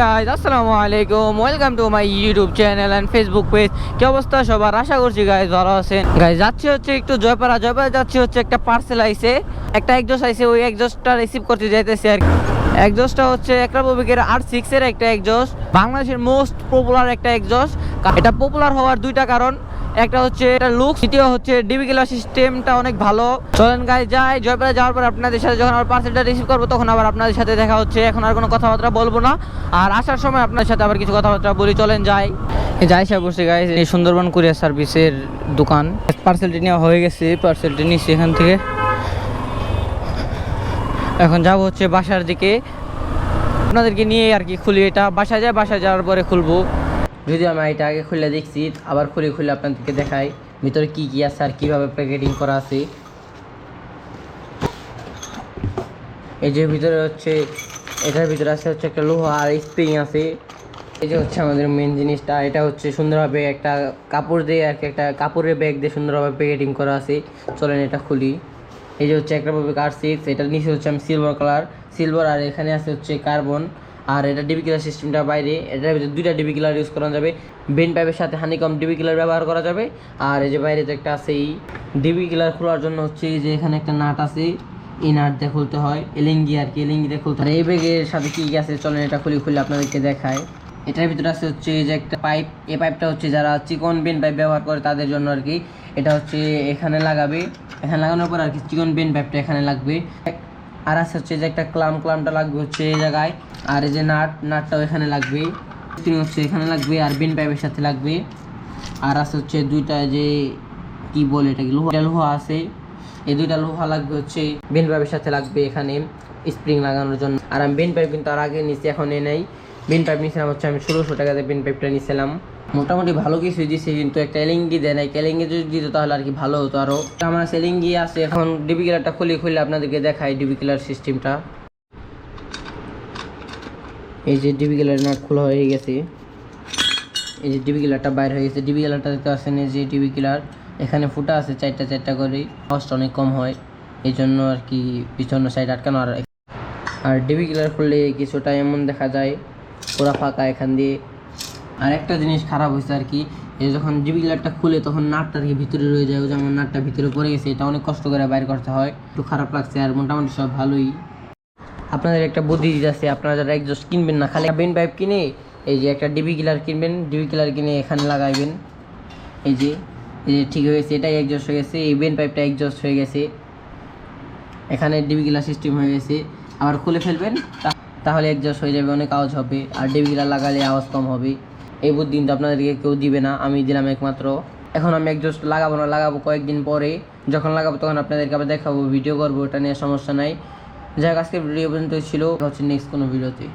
Guys আসসালামু আলাইকুম। Welcome to my YouTube channel and Facebook page কি অবস্থা সবার? আশা করছি গাইজ ভালো আছেন। গাইজ যাচ্ছি হচ্ছে একটু জয়পাড়া। জয়পাড়া যাচ্ছি হচ্ছে একটা পার্সেল আইছে। একটা একজোস আইছে, ওই একজোসটা রিসিভ করতে যাইতেছে আর একজোসটা হচ্ছে একরা ববিকের আর সিক্স এর একটা একজোস বাংলাদেশের মোস্ট পপুলার একটা একজোস এটা পপুলার হওয়ার দুইটা কারণ। একটা হচ্ছে এটা লুক দ্বিতীয় হচ্ছে ডিবি কিলার সিস্টেমটা অনেক ভালো। চলেন গাই যাই জয়পাড়া যাওয়ার পর আপনাদের সাথে যখন আবার পার্সেলটা রিসিভ করব, তখন আবার আপনাদের সাথে দেখা হচ্ছে। এখন আর কোনো কথাবার্তা বলব না। আর আসার সময় আপনার সাথে আবার কিছু কথাবার্তা বলি। চলেন, যাই। যাই সে বসে গাই এই সুন্দরবন কুরিয়ার সার্ভিসের দোকান। পার্সেলটি নেওয়া হয়ে গেছে। পার্সেলটি নিচ্ছি এখান থেকে। এখন যাব হচ্ছে বাসার দিকে। আপনাদেরকে নিয়ে আর কি খুলি এটা। বাসায় যায় বাসায় যাওয়ার পরে খুলবো। যদি আমি এটা আগে খুলে দেখছি, আবার খুলে খুলে আপনাদেরকে দেখাই, ভিতরে কি কি আছে আর কীভাবে প্যাকেটিং করা আছে। এই যে ভিতরে হচ্ছে, এটার ভিতরে আছে হচ্ছে একটা লোহা আর স্প্রিং আছে। এই যে হচ্ছে আমাদের মেন জিনিসটা, এটা হচ্ছে সুন্দরভাবে একটা কাপড় দিয়ে আর একটা কাপড়ের ব্যাগ দিয়ে সুন্দরভাবে প্যাকেটিং করা আছে। চলেন এটা খুলি। এই যে হচ্ছে একটা পাবে কার সিক্স এটার নিচে হচ্ছে আমি সিলভার কালার সিলভার আর এখানে আছে হচ্ছে কার্বন আর এটা ডিবি কিলার সিস্টেমটা বাইরে, এটার ভিতরে দুইটা ডিবি কিলার ইউজ করা যাবে। বেন পাইপের সাথে হানিকম ডিবি কিলার ব্যবহার করা যাবে। আর এই যে বাইরে তো একটা আছে এই ডিবি কিলার খোলার জন্য হচ্ছে যে এখানে একটা নাট আছে, এই নাট দিয়ে খুলতে হয় এলিঙ্গি আর কি এলিঙ্গি দিয়ে খুলতে হয়। এই ব্যাগের সাথে কি আছে চলেন এটা খুলে খুলে আপনাদেরকে দেখায়। এটার ভিতরে আছে হচ্ছে যে একটা পাইপ, এই পাইপটা হচ্ছে যারা চিকন বেন পাইপ ব্যবহার করে তাদের জন্য আর কি। এটা হচ্ছে এখানে লাগাবে। এখানে লাগানোর পর আর কি চিকন বেন পাইপটা এখানে লাগবে। আর আছে হচ্ছে যে একটা ক্লাম, ক্লামটা লাগবে হচ্ছে এই জায়গায়। আর এই যে নাট, নাটটাও এখানে লাগবে। তিনি হচ্ছে এখানে লাগবে আর বেন পাইপের সাথে লাগবে। আর আছে হচ্ছে দুইটা যে কি বলে এটা কি লোহা লোহা আছে। এই দুইটা লোহা লাগবে হচ্ছে বেন পাইপের সাথে লাগবে এখানে স্প্রিং লাগানোর জন্য। আর আমি বেন পাইপ কিন্তু আর আগে নিচে এখন এ নেই। বেন পাইপ নিয়েছিলাম হচ্ছে আমি ষোলোশো টাকাতে বিন পাইপটা নিয়েছিলাম মোটামুটি ভালো কিছু দিছে, কিন্তু একটা এলিঙ্গি দেয় নাই। এলিঙ্গি যদি দিত তাহলে আর কি ভালো হতো আরও আমার সেলিঙ্গি আছে, এখন ডিবি কিলারটা খুলে খুলে আপনাদেরকে দেখাই ডিবি কিলার সিস্টেমটা এই যে ডিবি কিলার নাট খোলা হয়ে গেছে। এই যে ডিবি কিলারটা বাইর হয়ে গেছে। ডিবি কিলারটা দেখতে পাচ্ছেন, এই যে ডিবি কিলার এখানে ফুটা আছে চারটা চারটা করে কষ্ট অনেক কম হয়। এই জন্য আর কি পিছনের সাইড আটকানো। আর আর ডিবি কিলার খুললে কিছুটা এমন দেখা যায়। পুরা ফাঁকা এখান দিয়ে। আর একটা জিনিস খারাপ হয়েছে আর কি, এই যখন ডিবি কিলারটা খুলে তখন নাটটা আর কি ভিতরে রয়ে যায় যেমন নাটটা ভিতরে পড়ে গেছে, এটা অনেক কষ্ট করে বাইর করতে হয়। একটু খারাপ লাগছে আর মোটামুটি সব ভালোই। আপনাদের একটা বুদ্ধি দিতেছে আপনারা যারা একজস্ট কিনবেন না, খালি বেন পাইপ কিনে, এই যে একটা ডিবি কিলার কিনবেন ডিবি কিলার কিনে এখানে লাগাইবেন। এই যে এই যে ঠিক হয়ে গেছে, এটাই একজস্ট হয়ে গেছে, এই বেন পাইপটা একজস্ট হয়ে গেছে। এখানে ডিবি কিলার সিস্টেম হয়ে গেছে, আবার খুলে ফেলবেন তাহলে অ্যাডজাস্ট হয়ে যাবে, অনেক আওয়াজ হবে। আর ডেবি লাগালে আওয়াজ কম হবে। এই বুদ্ধি কিন্তু আপনাদেরকে কেউ দিবে না, আমি দিলাম একমাত্র। এখন আমি একজস্ট লাগাবো না, লাগাবো কয়েকদিন পরে। যখন লাগাবো তখন আপনাদেরকে আবার দেখাবো ভিডিও করব ওটা নিয়ে সমস্যা নাই। যাই হোক, আজকের ভিডিও পর্যন্ত ছিল। হচ্ছে নেক্সট কোনো ভিডিওতে